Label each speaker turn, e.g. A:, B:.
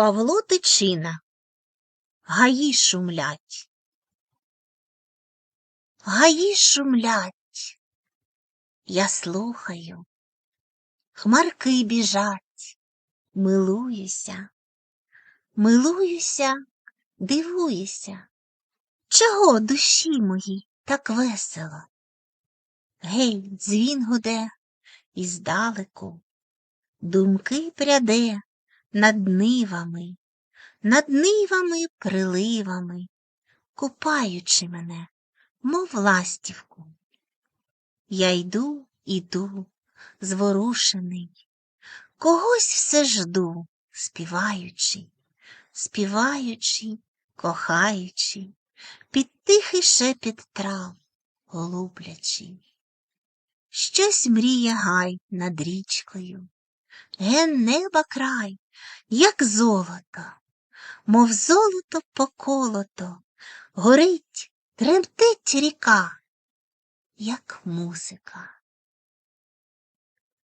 A: Павло Тичина Гаї шумлять. Гаї шумлять. Я слухаю. Хмарки біжать. Милуюся. Милуюся, дивуюся. Чого душі моїй так весело? Гей, дзвін гуде і здалеку. Думки пряде над нивами, над нивами приливами, купаючи мене, мов ластівку. Я йду, іду, зворушений, когось все жду, співаючи, співаючи, кохаючи, під тихий шепіт трав, голублячи. Щось мріє гай над річкою, ген неба край, як золото, мов золото поколото, горить, тремтить ріка, як музика.